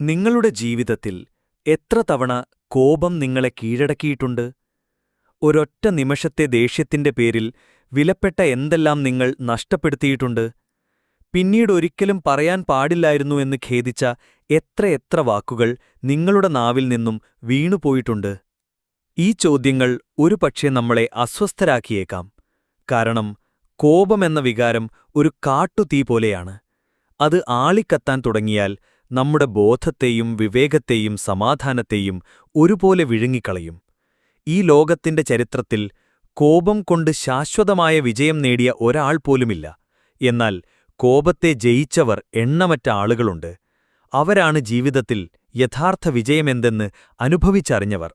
നിങ്ങളുടെ ജീവിതത്തിൽ എത്ര തവണ കോപം നിങ്ങളെ കീഴടക്കിയിട്ടുണ്ട്? ഒരൊറ്റ നിമിഷത്തെ ദേഷ്യത്തിന്റെ പേരിൽ വിലപ്പെട്ട എന്തെല്ലാം നിങ്ങൾ നഷ്ടപ്പെടുത്തിയിട്ടുണ്ട്? പിന്നീടൊരിക്കലും പറയാൻ പാടില്ലായിരുന്നു എന്ന് ഖേദിച്ച എത്രയെത്ര വാക്കുകൾ നിങ്ങളുടെ നാവിൽ നിന്നും വീണുപോയിട്ടുണ്ട്? ഈ ചോദ്യങ്ങൾ ഒരുപക്ഷെ നമ്മളെ അസ്വസ്ഥരാക്കിയേക്കാം. കാരണം കോപമെന്ന വികാരം ഒരു കാട്ടുതീ പോലെയാണ്. അത് ആളിക്കത്താൻ തുടങ്ങിയാൽ നമ്മുടെ ബോധത്തെയും വിവേകത്തെയും സമാധാനത്തെയും ഒരുപോലെ വിഴുങ്ങിക്കളയും. ഈ ലോകത്തിന്റെ ചരിത്രത്തിൽ കോപം കൊണ്ട് ശാശ്വതമായ വിജയം നേടിയ ഒരാൾ പോലുമില്ല. എന്നാൽ കോപത്തെ ജയിച്ചവർ എണ്ണമറ്റ ആളുകളുണ്ട്. അവരാണ് ജീവിതത്തിൽ യഥാർത്ഥ വിജയമെന്തെന്ന് അനുഭവിച്ചറിഞ്ഞവർ.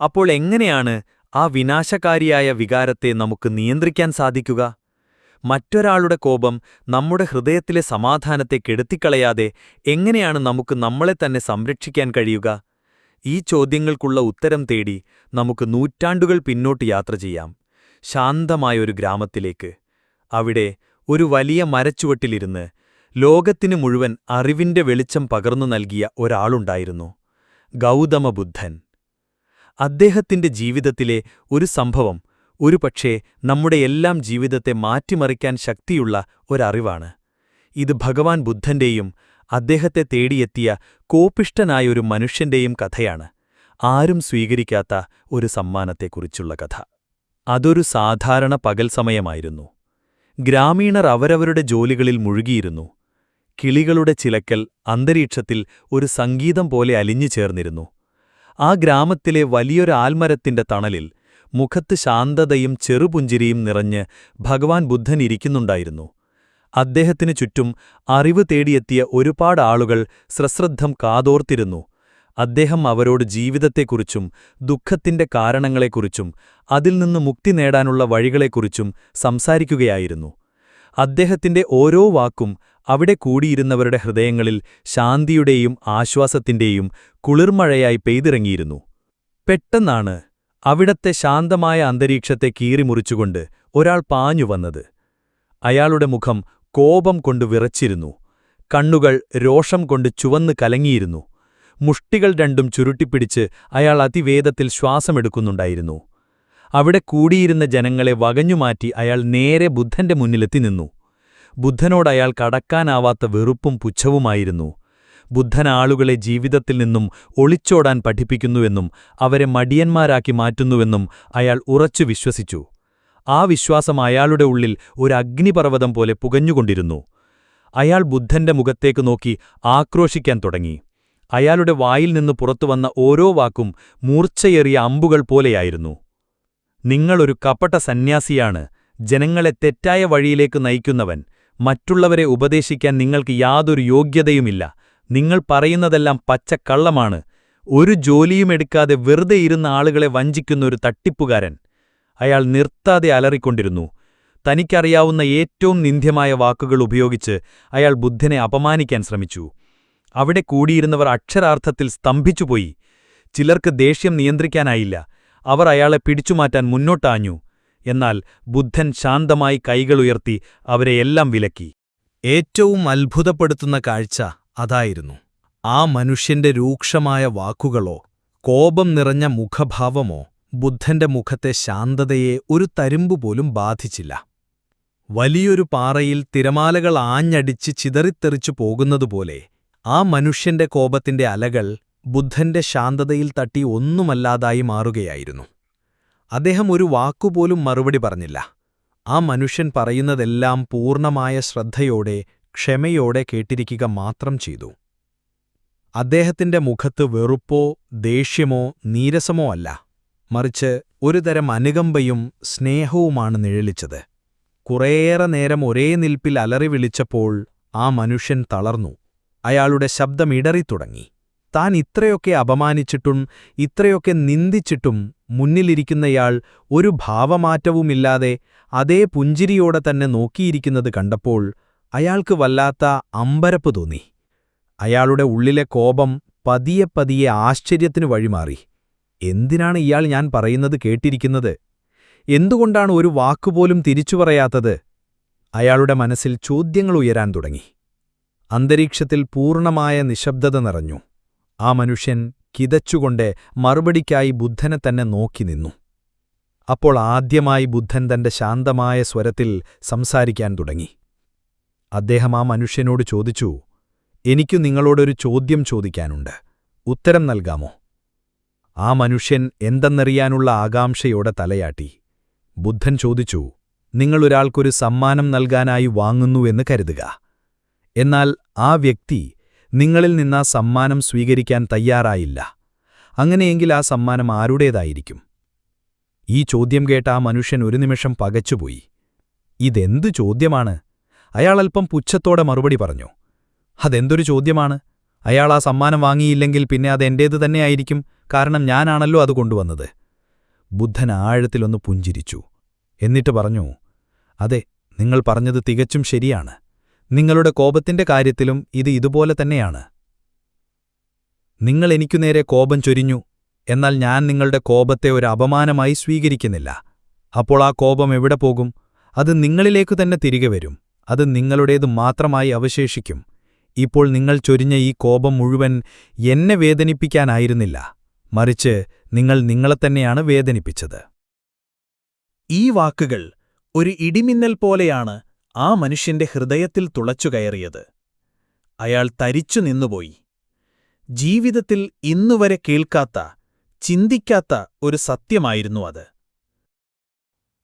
അപ്പോൾ എങ്ങനെയാണ് ആ വിനാശകാരിയായ വികാരത്തെ നമുക്ക് നിയന്ത്രിക്കാൻ സാധിക്കുക? മറ്റൊരാളുടെ കോപം നമ്മുടെ ഹൃദയത്തിലെ സമാധാനത്തെ കെടുത്തിക്കളയാതെ എങ്ങനെയാണ് നമുക്ക് നമ്മളെ തന്നെ സംരക്ഷിക്കാൻ കഴിയുക? ഈ ചോദ്യങ്ങൾക്കുള്ള ഉത്തരം തേടി നമുക്ക് നൂറ്റാണ്ടുകൾ പിന്നോട്ട് യാത്ര ചെയ്യാം. ശാന്തമായൊരു ഗ്രാമത്തിലേക്ക്. അവിടെ ഒരു വലിയ മരച്ചുവട്ടിലിരുന്ന് ലോകത്തിനു മുഴുവൻ അറിവിന്റെ വെളിച്ചം പകർന്നു നൽകിയ ഒരാളുണ്ടായിരുന്നു. ഗൗതമബുദ്ധൻ. അദ്ദേഹത്തിന്റെ ജീവിതത്തിലെ ഒരു സംഭവം ഒരുപക്ഷേ നമ്മുടെ എല്ലാം ജീവിതത്തെ മാറ്റിമറിക്കാൻ ശക്തിയുള്ള ഒരറിവാണ്. ഇത് ഭഗവാൻ ബുദ്ധന്റെയും അദ്ദേഹത്തെ തേടിയെത്തിയ കോപിഷ്ടനായൊരു മനുഷ്യന്റെയും കഥയാണ്. ആരും സ്വീകരിക്കാത്ത ഒരു സമ്മാനത്തെക്കുറിച്ചുള്ള കഥ. അതൊരു സാധാരണ പകൽ സമയമായിരുന്നു. ഗ്രാമീണർ അവരവരുടെ ജോലികളിൽ മുഴുകിയിരുന്നു. കിളികളുടെ ചിലക്കൽ അന്തരീക്ഷത്തിൽ ഒരു സംഗീതം പോലെ അലിഞ്ഞു ചേർന്നിരുന്നു ആ ഗ്രാമത്തിലെ വലിയൊരു ആൽമരത്തിന്റെ തണലിൽ മുഖത്ത് ശാന്തതയും ചെറുപുഞ്ചിരിയും നിറഞ്ഞ് ഭഗവാൻ ബുദ്ധൻ ഇരിക്കുന്നുണ്ടായിരുന്നു. അദ്ദേഹത്തിനു ചുറ്റും അറിവ് തേടിയെത്തിയ ഒരുപാട് ആളുകൾ സശ്രദ്ധം കാതോർത്തിരുന്നു. അദ്ദേഹം അവരോട് ജീവിതത്തെക്കുറിച്ചും ദുഃഖത്തിന്റെ കാരണങ്ങളെക്കുറിച്ചും അതിൽ നിന്ന് മുക്തി നേടാനുള്ള വഴികളെക്കുറിച്ചും സംസാരിക്കുകയായിരുന്നു. അദ്ദേഹത്തിന്റെ ഓരോ വാക്കും അവിടെ കൂടിയിരുന്നവരുടെ ഹൃദയങ്ങളിൽ ശാന്തിയുടെയും ആശ്വാസത്തിന്റെയും കുളിർമഴയായി പെയ്തിറങ്ങിയിരുന്നു. പെട്ടെന്നാണ് അവിടത്തെ ശാന്തമായ അന്തരീക്ഷത്തെ കീറിമുറിച്ചുകൊണ്ട് ഒരാൾ പാഞ്ഞുവന്നത് അയാളുടെ മുഖം കോപം കൊണ്ട് വിറച്ചിരുന്നു. കണ്ണുകൾ രോഷം കൊണ്ട് ചുവന്ന് കലങ്ങിയിരുന്നു. മുഷ്ടികൾ രണ്ടും ചുരുട്ടിപ്പിടിച്ച് അയാൾ അതിവേദത്തിൽ ശ്വാസമെടുക്കുന്നുണ്ടായിരുന്നു. അവിടെ കൂടിയിരുന്ന ജനങ്ങളെ വകഞ്ഞുമാറ്റി അയാൾ നേരെ ബുദ്ധന്റെ മുന്നിലെത്തി നിന്നു. ബുദ്ധനോടയാൾ കടക്കാനാവാത്ത വെറുപ്പും പുച്ഛവുമായിരുന്നു. ബുദ്ധൻ ആളുകളെ ജീവിതത്തിൽ നിന്നും ഒളിച്ചോടാൻ പഠിപ്പിക്കുന്നുവെന്നും അവരെ മടിയന്മാരാക്കി മാറ്റുന്നുവെന്നും അയാൾ ഉറച്ചു വിശ്വസിച്ചു. ആ വിശ്വാസം അയാളുടെ ഉള്ളിൽ ഒരു അഗ്നിപർവതം പോലെ പുകഞ്ഞുകൊണ്ടിരുന്നു. അയാൾ ബുദ്ധന്റെ മുഖത്തേക്ക് നോക്കി ആക്രോശിക്കാൻ തുടങ്ങി. അയാളുടെ വായിൽ നിന്ന് പുറത്തുവന്ന ഓരോ വാക്കും മൂർച്ചയേറിയ അമ്പുകൾ പോലെയായിരുന്നു. നിങ്ങളൊരു കപട സന്യാസിയാണ്. ജനങ്ങളെ തെറ്റായ വഴിയിലേക്ക് നയിക്കുന്നവൻ. മറ്റുള്ളവരെ ഉപദേശിക്കാൻ നിങ്ങൾക്ക് യാതൊരു യോഗ്യതയുമില്ല. നിങ്ങൾ പറയുന്നതെല്ലാം പച്ചക്കള്ളമാണ്. ഒരു ജോലിയും എടുക്കാതെ വെറുതെ ഇരുന്ന ആളുകളെ വഞ്ചിക്കുന്ന ഒരു തട്ടിപ്പുകാരൻ. അയാൾ നിർത്താതെ അലറിക്കൊണ്ടിരുന്നു. തനിക്കറിയാവുന്ന ഏറ്റവും നിന്ദ്യമായ വാക്കുകൾ ഉപയോഗിച്ച് അയാൾ ബുദ്ധനെ അപമാനിക്കാൻ ശ്രമിച്ചു. അവിടെ കൂടിയിരുന്നവർ അക്ഷരാർത്ഥത്തിൽ സ്തംഭിച്ചുപോയി. ചിലർക്ക് ദേഷ്യം നിയന്ത്രിക്കാനായില്ല. അവർ അയാളെ പിടിച്ചുമാറ്റാൻ മുന്നോട്ടാഞ്ഞു. എന്നാൽ ബുദ്ധൻ ശാന്തമായി കൈകളുയർത്തി അവരെയെല്ലാം വിലക്കി. ഏറ്റവും അത്ഭുതപ്പെടുത്തുന്ന കാഴ്ച അതായിരുന്നു. ആ മനുഷ്യന്റെ രൂക്ഷമായ വാക്കുകളോ കോപം നിറഞ്ഞ മുഖഭാവമോ ബുദ്ധന്റെ മുഖത്തെ ശാന്തതയെ ഒരു തരുമ്പുപോലും ബാധിച്ചില്ല. വലിയൊരു പാറയിൽ തിരമാലകൾ ആഞ്ഞടിച്ച് ചിതറിത്തെറിച്ചു പോകുന്നതുപോലെ ആ മനുഷ്യന്റെ കോപത്തിന്റെ അലകൾ ബുദ്ധന്റെ ശാന്തതയിൽ തട്ടി ഒന്നുമല്ലാതായി മാറുകയായിരുന്നു. അദ്ദേഹം ഒരു വാക്കുപോലും മറുപടി പറഞ്ഞില്ല. ആ മനുഷ്യൻ പറയുന്നതെല്ലാം പൂർണമായ ശ്രദ്ധയോടെ ക്ഷമയോടെ കേട്ടിരിക്കുക മാത്രം ചെയ്തു. അദ്ദേഹത്തിന്റെ മുഖത്ത് വെറുപ്പോ ദേഷ്യമോ നീരസമോ അല്ല. മറിച്ച് ഒരുതരം അനുകമ്പയും സ്നേഹവുമാണ് നിഴലിച്ചത്. കുറേയേറെ നേരം ഒരേ നിൽപ്പിൽ അലറി വിളിച്ചപ്പോൾ ആ മനുഷ്യൻ തളർന്നു. അയാളുടെ ശബ്ദം ഇടറിത്തുടങ്ങി താൻ ഇത്രയൊക്കെ അപമാനിച്ചിട്ടും ഇത്രയൊക്കെ നിന്ദിച്ചിട്ടും മുന്നിലിരിക്കുന്നയാൾ ഒരു ഭാവമാറ്റവുമില്ലാതെ അതേ പുഞ്ചിരിയോടെ തന്നെ നോക്കിയിരിക്കുന്നത് കണ്ടപ്പോൾ അയാൾക്ക് വല്ലാത്ത അമ്പരപ്പ് തോന്നി. അയാളുടെ ഉള്ളിലെ കോപം പതിയെ പതിയെ ആശ്ചര്യത്തിനു വഴിമാറി. എന്തിനാണ് ഇയാൾ ഞാൻ പറയുന്നത് കേട്ടിരിക്കുന്നത്? എന്തുകൊണ്ടാണ് ഒരു വാക്കുപോലും തിരിച്ചു പറയാത്തത്? അയാളുടെ മനസ്സിൽ ചോദ്യങ്ങൾ ഉയരാൻ തുടങ്ങി. അന്തരീക്ഷത്തിൽ പൂർണമായ നിശബ്ദത നിറഞ്ഞു. ആ മനുഷ്യൻ കിതച്ചുകൊണ്ട് മറുപടിക്കായി ബുദ്ധനെ തന്നെ നോക്കി നിന്നു. അപ്പോൾ ആദ്യമായി ബുദ്ധൻ തന്റെ ശാന്തമായ സ്വരത്തിൽ സംസാരിക്കാൻ തുടങ്ങി. അദ്ദേഹം ആ മനുഷ്യനോട് ചോദിച്ചു എനിക്കു നിങ്ങളോടൊരു ചോദ്യം ചോദിക്കാനുണ്ട്. ഉത്തരം നൽകാമോ? ആ മനുഷ്യൻ എന്തെന്നറിയാനുള്ള ആകാംക്ഷയോടെ തലയാട്ടി. ബുദ്ധൻ ചോദിച്ചു നിങ്ങളൊരാൾക്കൊരു സമ്മാനം നൽകാനായി വാങ്ങുന്നുവെന്ന് കരുതുക. എന്നാൽ ആ വ്യക്തി നിങ്ങളിൽ നിന്നാ സമ്മാനം സ്വീകരിക്കാൻ തയ്യാറായില്ല. അങ്ങനെയെങ്കിൽ ആ സമ്മാനം ആരുടേതായിരിക്കും? ഈ ചോദ്യം കേട്ട ആ മനുഷ്യൻ ഒരു നിമിഷം പകച്ചുപോയി. ഇതെന്തു ചോദ്യമാണ്? അയാൾ അല്പം പുച്ഛത്തോടെ മറുപടി പറഞ്ഞു അതെന്തൊരു ചോദ്യമാണ്? അയാൾ ആ സമ്മാനം വാങ്ങിയില്ലെങ്കിൽ പിന്നെ അത് തന്നെയായിരിക്കും കാരണം ഞാനാണല്ലോ അത് കൊണ്ടുവന്നത്. ബുദ്ധൻ ആഴത്തിലൊന്ന് പുഞ്ചിരിച്ചു എന്നിട്ട് പറഞ്ഞു അതെ നിങ്ങൾ പറഞ്ഞത് തികച്ചും ശരിയാണ്. നിങ്ങളുടെ കോപത്തിന്റെ കാര്യത്തിലും ഇത് ഇതുപോലെ തന്നെയാണ്. നിങ്ങൾ എനിക്കു നേരെ കോപം ചൊരിഞ്ഞു എന്നാൽ ഞാൻ നിങ്ങളുടെ കോപത്തെ ഒരു അപമാനമായി സ്വീകരിക്കുന്നില്ല. അപ്പോൾ ആ കോപം എവിടെ പോകും? അത് നിങ്ങളിലേക്കു തന്നെ തിരികെ വരും. അത് നിങ്ങളുടേതു മാത്രമായി അവശേഷിക്കും. ഇപ്പോൾ നിങ്ങൾ ചൊരിഞ്ഞ ഈ കോപം മുഴുവൻ എന്നെ വേദനിപ്പിക്കാനായിരുന്നില്ല. മറിച്ച് നിങ്ങൾ നിങ്ങളെ തന്നെയാണ് വേദനിപ്പിച്ചത്. ഈ വാക്കുകൾ ഒരു ഇടിമിന്നൽ പോലെയാണ് ആ മനുഷ്യന്റെ ഹൃദയത്തിൽ തുളച്ചുകയറിയത് അയാൾ തരിച്ചു നിന്നുപോയി. ജീവിതത്തിൽ ഇന്നുവരെ കേൾക്കാത്ത ചിന്തിക്കാത്ത ഒരു സത്യമായിരുന്നു അത്.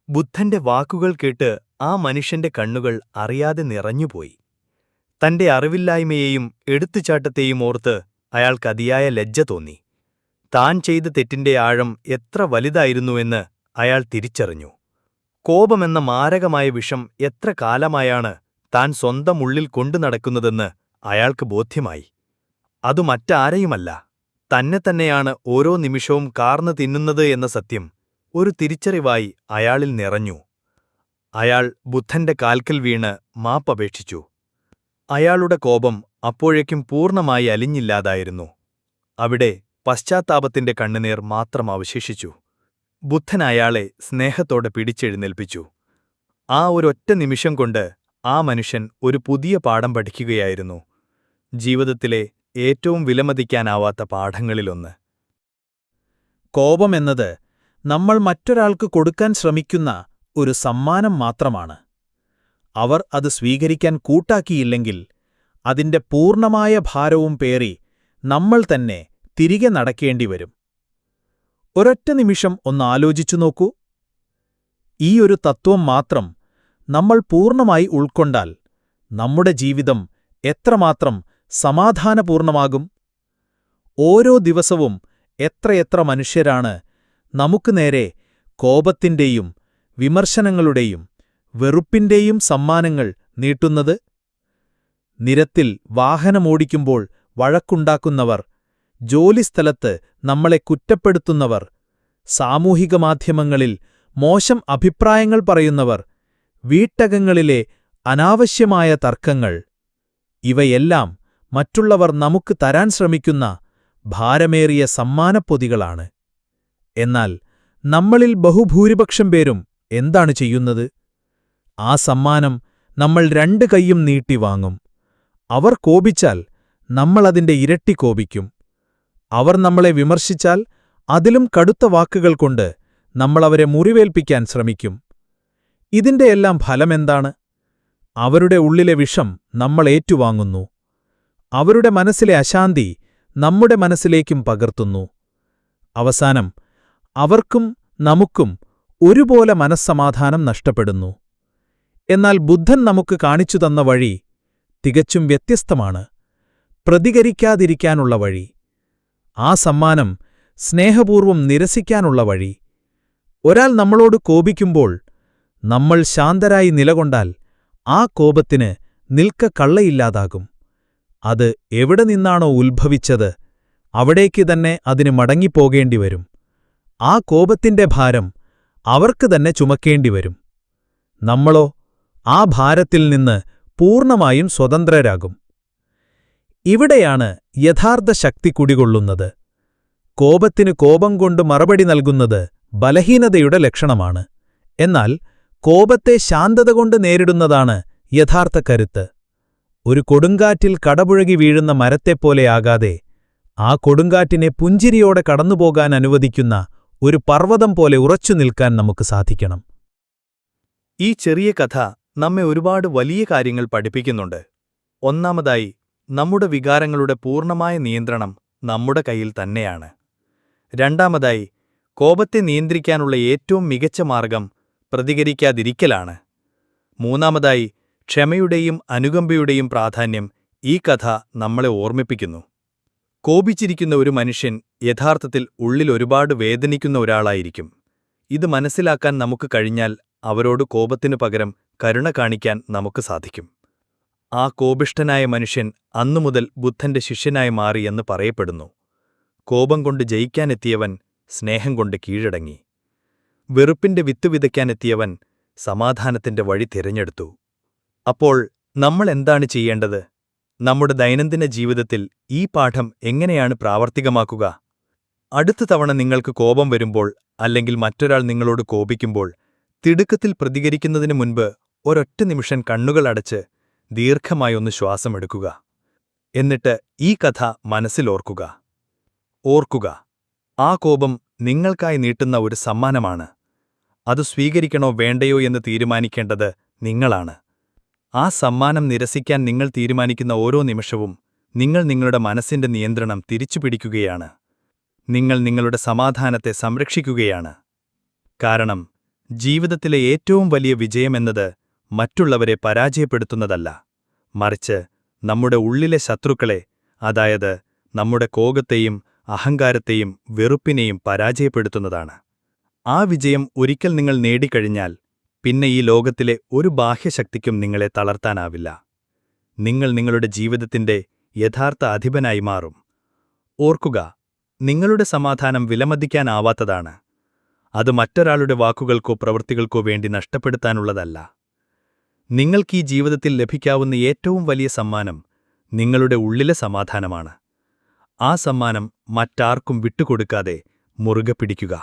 ബുദ്ധന്റെ വാക്കുകൾ കേട്ട് ആ മനുഷ്യന്റെ കണ്ണുകൾ അറിയാതെ നിറഞ്ഞുപോയി. തന്റെ അറിവില്ലായ്മയെയും എടുത്തുചാട്ടത്തെയും ഓർത്ത് അയാൾക്കതിയായ ലജ്ജ തോന്നി. താൻ ചെയ്ത തെറ്റിന്റെ ആഴം എത്ര വലുതായിരുന്നുവെന്ന് അയാൾ തിരിച്ചറിഞ്ഞു. കോപമെന്ന മാരകമായ വിഷം എത്ര കാലമായാണ് താൻ സ്വന്തം ഉള്ളിൽ കൊണ്ടു നടക്കുന്നതെന്ന് അയാൾക്ക് ബോധ്യമായി. അതു മറ്റാരെയുമല്ല തന്നെ തന്നെയാണ് ഓരോ നിമിഷവും കാർന്നു തിന്നുന്നത് എന്ന സത്യം ഒരു തിരിച്ചറിവായി അയാളിൽ നിറഞ്ഞു. അയാൾ ബുദ്ധന്റെ കാൽക്കൽ വീണ് മാപ്പപേക്ഷിച്ചു അയാളുടെ കോപം അപ്പോഴേക്കും പൂർണമായി അലിഞ്ഞില്ലാതായിരുന്നു. അവിടെ പശ്ചാത്താപത്തിന്റെ കണ്ണുനീർ മാത്രം അവശേഷിച്ചു. ബുദ്ധൻ അയാളെ സ്നേഹത്തോടെ പിടിച്ചെഴുന്നേൽപ്പിച്ചു. ആ ഒരൊറ്റ നിമിഷം കൊണ്ട് ആ മനുഷ്യൻ ഒരു പുതിയ പാഠം പഠിക്കുകയായിരുന്നു. ജീവിതത്തിലെ ഏറ്റവും വിലമതിക്കാനാവാത്ത പാഠങ്ങളിലൊന്ന്. കോപമെന്നത് നമ്മൾ മറ്റൊരാൾക്ക് കൊടുക്കാൻ ശ്രമിക്കുന്ന ഒരു സമ്മാനം മാത്രമാണ്. അവർ അത് സ്വീകരിക്കാൻ കൂട്ടാക്കിയില്ലെങ്കിൽ അതിന്റെ പൂർണമായ ഭാരവും പേറി നമ്മൾ തന്നെ തിരികെ നടക്കേണ്ടി വരും ഒരൊറ്റ നിമിഷം ഒന്നാലോചിച്ചു നോക്കൂ. ഈ ഒരു തത്വം മാത്രം നമ്മൾ പൂർണമായി ഉൾക്കൊണ്ടാൽ നമ്മുടെ ജീവിതം എത്രമാത്രം സമാധാനപൂർണമാകും? ഓരോ ദിവസവും എത്രയെത്ര മനുഷ്യരാണ് നമുക്ക് നേരെ കോപത്തിന്റെയും വിമർശനങ്ങളുടെയും വെറുപ്പിന്റെയും സമ്മാനങ്ങൾ നീട്ടുന്നത്? നിരത്തിൽ വാഹനമോടിക്കുമ്പോൾ വഴക്കുണ്ടാക്കുന്നവർ ജോലിസ്ഥലത്ത് നമ്മളെ കുറ്റപ്പെടുത്തുന്നവർ സാമൂഹിക മാധ്യമങ്ങളിൽ മോശം അഭിപ്രായങ്ങൾ പറയുന്നവർ വീട്ടകങ്ങളിലെ അനാവശ്യമായ തർക്കങ്ങൾ ഇവയെല്ലാം മറ്റുള്ളവർ നമുക്ക് തരാൻ ശ്രമിക്കുന്ന ഭാരമേറിയ സമ്മാനപ്പൊതികളാണ്. എന്നാൽ നമ്മളിൽ ബഹുഭൂരിപക്ഷം പേരും എന്താണ് ചെയ്യുന്നത്? ആ സമ്മാനം നമ്മൾ രണ്ടു കൈയും നീട്ടി വാങ്ങും. അവർ കോപിച്ചാൽ നമ്മളതിന്റെ ഇരട്ടി കോപിക്കും. അവർ നമ്മളെ വിമർശിച്ചാൽ അതിലും കടുത്ത വാക്കുകൾ കൊണ്ട് നമ്മളവരെ മുറിവേൽപ്പിക്കാൻ ശ്രമിക്കും. ഇതിന്റെയെല്ലാം ഫലമെന്താണ് അവരുടെ ഉള്ളിലെ വിഷം നമ്മൾ ഏറ്റുവാങ്ങുന്നു. അവരുടെ മനസ്സിലെ അശാന്തി നമ്മുടെ മനസ്സിലേക്കും പകർത്തുന്നു. അവസാനം അവർക്കും നമുക്കും ഒരുപോലെ മനസ്സമാധാനം നഷ്ടപ്പെടുന്നു. എന്നാൽ ബുദ്ധൻ നമുക്ക് കാണിച്ചു തന്ന വഴി തികച്ചും വ്യത്യസ്തമാണ്. പ്രതികരിക്കാതിരിക്കാനുള്ള വഴി. ആ സമ്മാനം സ്നേഹപൂർവം നിരസിക്കാനുള്ള വഴി. ഒരാൾ നമ്മളോട് കോപിക്കുമ്പോൾ നമ്മൾ ശാന്തരായി നിലകൊണ്ടാൽ ആ കോപത്തിന് നിൽക്ക കള്ളയില്ലാതാകും. അത് എവിടെ നിന്നാണോ ഉത്ഭവിച്ചത് അവിടേക്ക് തന്നെ അതിന് മടങ്ങിപ്പോകേണ്ടിവരും. ആ കോപത്തിന്റെ ഭാരം അവർക്ക് തന്നെ ചുമക്കേണ്ടിവരും. നമ്മളോ ആ ഭാരത്തിൽ നിന്ന് പൂർണമായും സ്വതന്ത്രരാകും. ഇവിടെയാണ് യഥാർത്ഥ ശക്തി കുടികൊള്ളുന്നത്. കോപത്തിന് കോപം കൊണ്ട് മറുപടി നൽകുന്നത് ബലഹീനതയുടെ ലക്ഷണമാണ്. എന്നാൽ കോപത്തെ ശാന്തത കൊണ്ട് നേരിടുന്നതാണ് യഥാർത്ഥ കരുത്ത്. ഒരു കൊടുങ്കാറ്റിൽ കടപുഴകി വീഴുന്ന മരത്തെപ്പോലെയാകാതെ ആ കൊടുങ്കാറ്റിനെ പുഞ്ചിരിയോടെ കടന്നുപോകാൻ അനുവദിക്കുന്ന ഒരു പർവതം പോലെ ഉറച്ചു നിൽക്കാൻ നമുക്ക് സാധിക്കണം. ഈ ചെറിയ കഥ നമ്മെ ഒരുപാട് വലിയ കാര്യങ്ങൾ പഠിപ്പിക്കുന്നുണ്ട്. ഒന്നാമതായി നമ്മുടെ വികാരങ്ങളുടെ പൂർണമായ നിയന്ത്രണം നമ്മുടെ കയ്യിൽ തന്നെയാണ്. രണ്ടാമതായി കോപത്തെ നിയന്ത്രിക്കാനുള്ള ഏറ്റവും മികച്ച മാർഗം പ്രതികരിക്കാതിരിക്കലാണ്. മൂന്നാമതായി ക്ഷമയുടെയും അനുകമ്പയുടെയും പ്രാധാന്യം ഈ കഥ നമ്മളെ ഓർമ്മിപ്പിക്കുന്നു. കോപിച്ചിരിക്കുന്ന ഒരു മനുഷ്യൻ യഥാർത്ഥത്തിൽ ഉള്ളിൽ ഒരുപാട് വേദനിക്കുന്ന ഒരാളായിരിക്കും. ഇത് മനസ്സിലാക്കാൻ നമുക്ക് കഴിഞ്ഞാൽ അവരോട് കോപത്തിനു പകരം കരുണ കാണിക്കാൻ നമുക്ക് സാധിക്കും. ആ കോപിഷ്ഠനായ മനുഷ്യൻ അന്നുമുതൽ ബുദ്ധന്റെ ശിഷ്യനായി മാറിയെന്ന് പറയപ്പെടുന്നു. കോപം കൊണ്ട് ജയിക്കാനെത്തിയവൻ സ്നേഹം കൊണ്ട് കീഴടങ്ങി. വെറുപ്പിന്റെ വിത്ത് വിതയ്ക്കാനെത്തിയവൻ സമാധാനത്തിന്റെ വഴി തിരഞ്ഞെടുത്തു. അപ്പോൾ നമ്മൾ എന്താണ് ചെയ്യേണ്ടത്? നമ്മുടെ ദൈനംദിന ജീവിതത്തിൽ ഈ പാഠം എങ്ങനെയാണ് പ്രാവർത്തികമാക്കുക? അടുത്ത തവണ നിങ്ങൾക്ക് കോപം വരുമ്പോൾ അല്ലെങ്കിൽ മറ്റൊരാൾ നിങ്ങളോട് കോപിക്കുമ്പോൾ തിടുക്കത്തിൽ പ്രതികരിക്കുന്നതിനു മുൻപ് ഒരൊറ്റ നിമിഷം കണ്ണുകൾ അടച്ച് ദീർഘമായി ഒന്ന് ശ്വാസമെടുക്കുക. എന്നിട്ട് ഈ കഥ മനസ്സിലോർക്കുക ഓർക്കുക ആ കോപം നിങ്ങൾക്കായി നീട്ടുന്ന ഒരു സമ്മാനമാണ്. അത് സ്വീകരിക്കണോ വേണ്ടയോ എന്ന് തീരുമാനിക്കേണ്ടത് നിങ്ങളാണ്. ആ സമ്മാനം നിരസിക്കാൻ നിങ്ങൾ തീരുമാനിക്കുന്ന ഓരോ നിമിഷവും നിങ്ങൾ നിങ്ങളുടെ മനസ്സിന്റെ നിയന്ത്രണം തിരിച്ചുപിടിക്കുകയാണ്. നിങ്ങൾ നിങ്ങളുടെ സമാധാനത്തെ സംരക്ഷിക്കുകയാണ്. കാരണം ജീവിതത്തിലെ ഏറ്റവും വലിയ വിജയമെന്നത് മറ്റുള്ളവരെ പരാജയപ്പെടുത്തുന്നതല്ല. മറിച്ച് നമ്മുടെ ഉള്ളിലെ ശത്രുക്കളെ അതായത് നമ്മുടെ കോപത്തെയും അഹങ്കാരത്തെയും വെറുപ്പിനെയും പരാജയപ്പെടുത്തുന്നതാണ്. ആ വിജയം ഒരിക്കൽ നിങ്ങൾ നേടിക്കഴിഞ്ഞാൽ പിന്നെ ഈ ലോകത്തിലെ ഒരു ബാഹ്യശക്തിക്കും നിങ്ങളെ തളർത്താനാവില്ല. നിങ്ങൾ നിങ്ങളുടെ ജീവിതത്തിന്റെ യഥാർത്ഥ അധിപനായി മാറും. ഓർക്കുക നിങ്ങളുടെ സമാധാനം വിലമതിക്കാനാവാത്തതാണ്. അത് മറ്റൊരാളുടെ വാക്കുകൾക്കോ പ്രവൃത്തികൾക്കോ വേണ്ടി നഷ്ടപ്പെടുത്താനുള്ളതല്ല. നിങ്ങൾക്കീ ജീവിതത്തിൽ ലഭിക്കാവുന്ന ഏറ്റവും വലിയ സമ്മാനം നിങ്ങളുടെ ഉള്ളിലെ സമാധാനമാണ്. ആ സമ്മാനം മറ്റാർക്കും വിട്ടുകൊടുക്കാതെ മുറുകെ പിടിക്കുക.